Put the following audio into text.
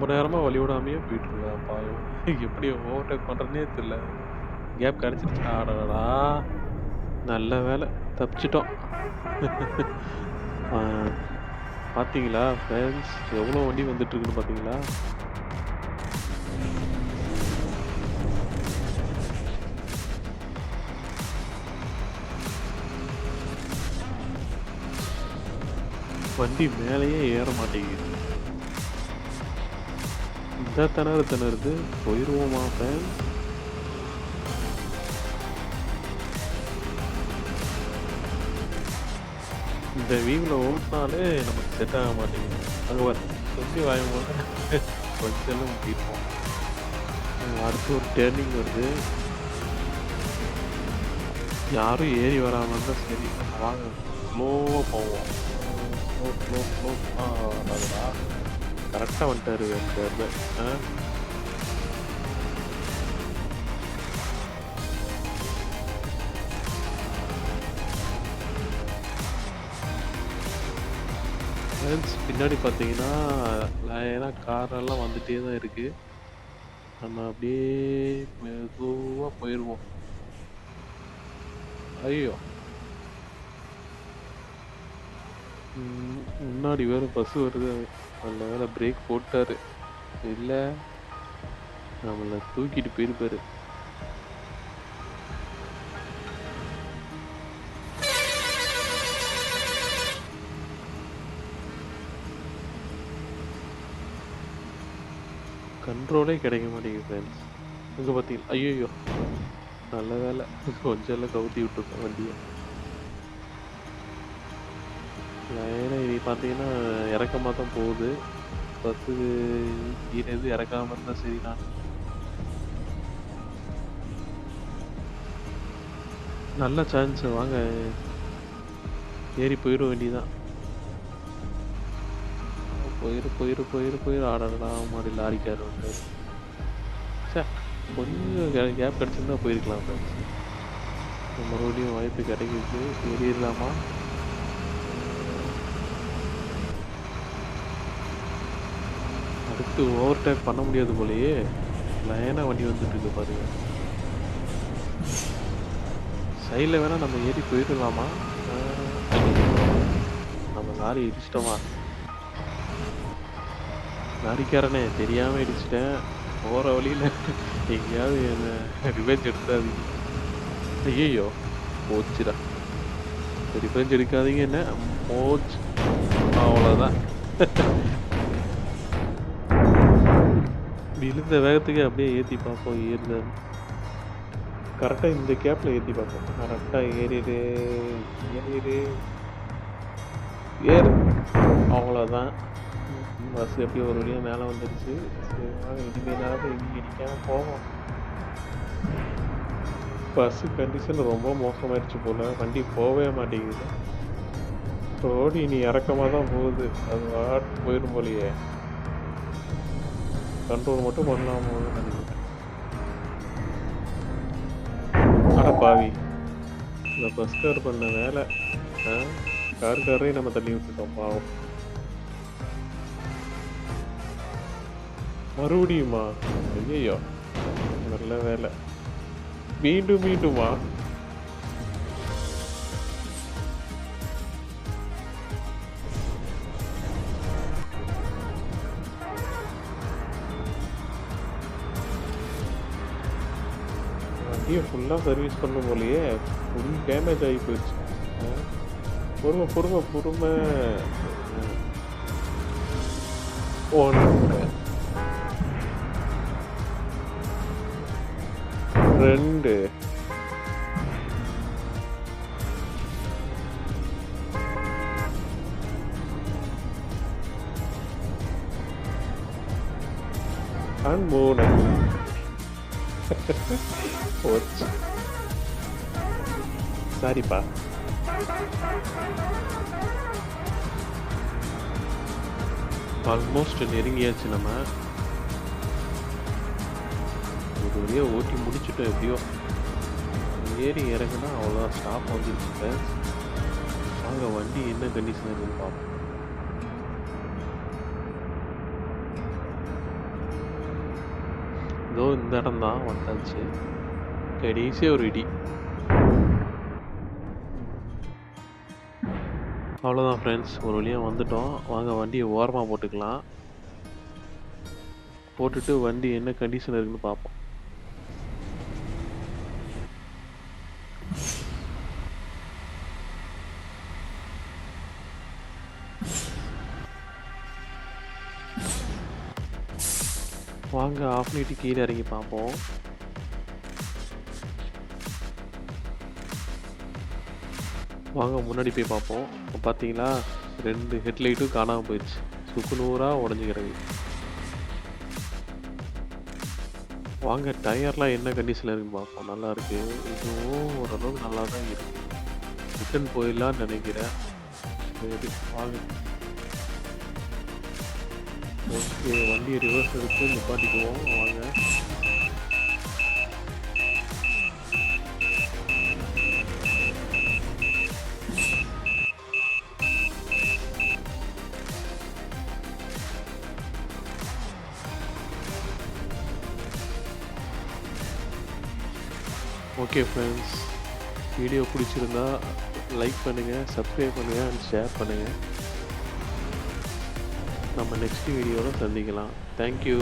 ரொம்ப நேரமாக வழி விடாமையே போயிட்டுருக்கா பாயம் எப்படி ஓவர்டேக் பண்ணுறனே தெரியல. கேப் கிடச்சிருச்சு. ஆடடா நல்ல வேலை. தப்பிச்சிட்டோம். பார்த்தீங்களா ஃப்ரெண்ட்ஸ் எவ்வளோ வண்டி வந்துட்டுருக்குன்னு பார்த்தீங்களா வண்டி மேலேயே ஏற மாட்டேங்குது. இந்த திணறு திணறுது போயிடுவோமா ஃபேன் இந்த வீவில் ஓட்டினாலே நமக்கு செட் ஆக மாட்டேங்குது. அங்கே வர சொல்லி வாயும் போது கொஞ்சம் முடிப்போம் அடுத்து ஒரு டேர்னிங் வருது. யாரும் ஏறி வராமல் இருந்தால் சரி வாங்க. ஸ்லோவாக போவோம். ஸ்லோ ஸ்லோ ஸ்லோ ஆ கரெக்டாக வந்துட்டாரு அந்த ஆ? பின்னாடி பார்த்தீங்கன்னா லைனாக காரெல்லாம் வந்துகிட்டே தான் இருக்கு. நம்ம அப்படியே மெதுவாக போயிடுவோம் ஐயோ. முன்னாடி வேற பஸ் வருது. நல்ல வேலை பிரேக் போட்டார். இல்லை நம்மளை தூக்கிட்டு போயிருப்பாரு. கண்ட்ரோலே கிடைக்க மாட்டேங்குது ஃப்ரெண்ட்ஸ் இங்கே பார்த்தீங்களா ஐயோ நல்ல வேலை. கொஞ்சம் எல்லாம் கவுத்தி விட்டுருக்கோம் வண்டியை. லைனாக இது பார்த்தீங்கன்னா இறக்கமாக தான் போகுது. பஸ்ஸு இது இறக்காம இருந்தால் சரி நான் நல்ல சான்ஸ் வாங்க. ஏறி போயிட வேண்டியதான் போயிரு போயிரு போயிரு போயிரு. ஆடலாம் மாதிரி லாரிக்கார் வந்து சார் கொஞ்சம் கேப் கிடச்சிருந்தா போயிருக்கலாம் ஃப்ரெண்ட்ஸ் மறுபடியும் வாய்ப்பு கிடைக்குது. ஏறிடலாமா? அடுத்து ஓவர் டேக் பண்ண முடியாது போலயே. லைனாக வண்டி வந்துட்டு இருக்கு பாருங்க. சைடில் வேணால் நம்ம ஏறி போயிடலாமா? நம்ம லாரி இடிச்சிட்டோமா? லாரிக்காரனே தெரியாமல் இடிச்சிட்டேன். போகிற வழியில் எங்கேயாவது என்ன ரிவெஞ்ச் எடுத்தாதீங்க. ஐயோ போச்சுடா. ரிவெஞ்ச் எடுக்காதீங்க என்ன? போச்சு. அவ்வளோதான் விழுந்த வேகத்துக்கு அப்படியே ஏற்றி பார்ப்போம் ஏறுத கரெக்டாக இந்த கேப்பில் ஏற்றி பார்ப்போம். கரெக்டாக ஏறிடு ஏறிடு. ஏறு. அவ்வளோதான் பஸ் எப்படி ஒரு வழியாக மேலே வந்துடுச்சு. இனிமேலாவது இங்கே போவோம். பஸ்ஸு கண்டிஷன் ரொம்ப மோசமாயிடுச்சு போல். வண்டி போகவே மாட்டேங்குது. ரோடு இனி இறக்கமாக தான் போகுது. அது வாட்டு போயிடும் போலையே. கண்ட்ரோல் மட்டும் பண்ணலாம் நினைக்கிறேன் அட பாவி. இந்த பஸ் கார் பண்ண வேலை. ஆ? கார் காரையும் நம்ம தள்ளி விட்டுட்டோம் பாவம். மறுபடியுமா? ஐயோ நல்ல வேலை. மீண்டும் மீண்டுமா? வண்டியை ஃபுல்லாக சர்வீஸ் பண்ணும் போலயே ஃபுல் டேமேஜ் ஆகி போயிடுச்சு. பொறுமை பொறுமை பொறுமை. ஒன்று ரெண்டு. And மூணு. போச்சு சாரிப்பா ஆல்மோஸ்ட் நெருங்கியாச்சு நம்ம ஒரு வழியாக ஓட்டி முடிச்சுட்டோம் எப்படியோ ஏறி இறங்குனா அவ்வளோ ஸ்டாப் வந்துருச்சு சார் வாங்க வண்டி என்ன கண்டிஷன் இருக்குன்னு பார்ப்போம் ஏதோ இந்த இடம் தான் வந்தாச்சு. கடைசியாக ஒரு இடி. அவ்வளோதான் ஃப்ரெண்ட்ஸ் ஒரு வழியாக வந்துட்டோம். வாங்க வண்டியை ஓரமாக போட்டுக்கலாம். போட்டுட்டு வண்டி என்ன கண்டிஷன் இருக்குன்னு பார்ப்போம். வாங்க ஆஃப் பண்ணிட்டு கீழே இறங்கி பார்ப்போம். வாங்க முன்னாடி போய் பார்ப்போம். இப்போ பார்த்தீங்களா ரெண்டு ஹெட்லைட்டும் காணாமல் போயிடுச்சு. சுக்குநூறாக உடஞ்சிக்கிறது வாங்க டயர்லாம் என்ன கண்டிஷனில் இருக்குன்னு பார்ப்போம். நல்லா இருக்குது இதுவும் ஓரளவுக்கு நல்லா தான் இருக்குது ரிட்டன் போயிடலான்னு நினைக்கிறேன். சரி வாங்க. ஓகே வண்டியை ரிவர்ஸ் எடுத்து நிப்பாட்டிக்குவோம். வாங்க. ஓகே ஃப்ரெண்ட்ஸ் வீடியோ பிடிச்சிருந்தா லைக் பண்ணுங்கள் சப்ஸ்கிரைப் பண்ணுங்கள் அண்ட் ஷேர் பண்ணுங்கள் நம்ம நெக்ஸ்ட் வீடியோவில் சந்திக்கலாம். தேங்க்யூ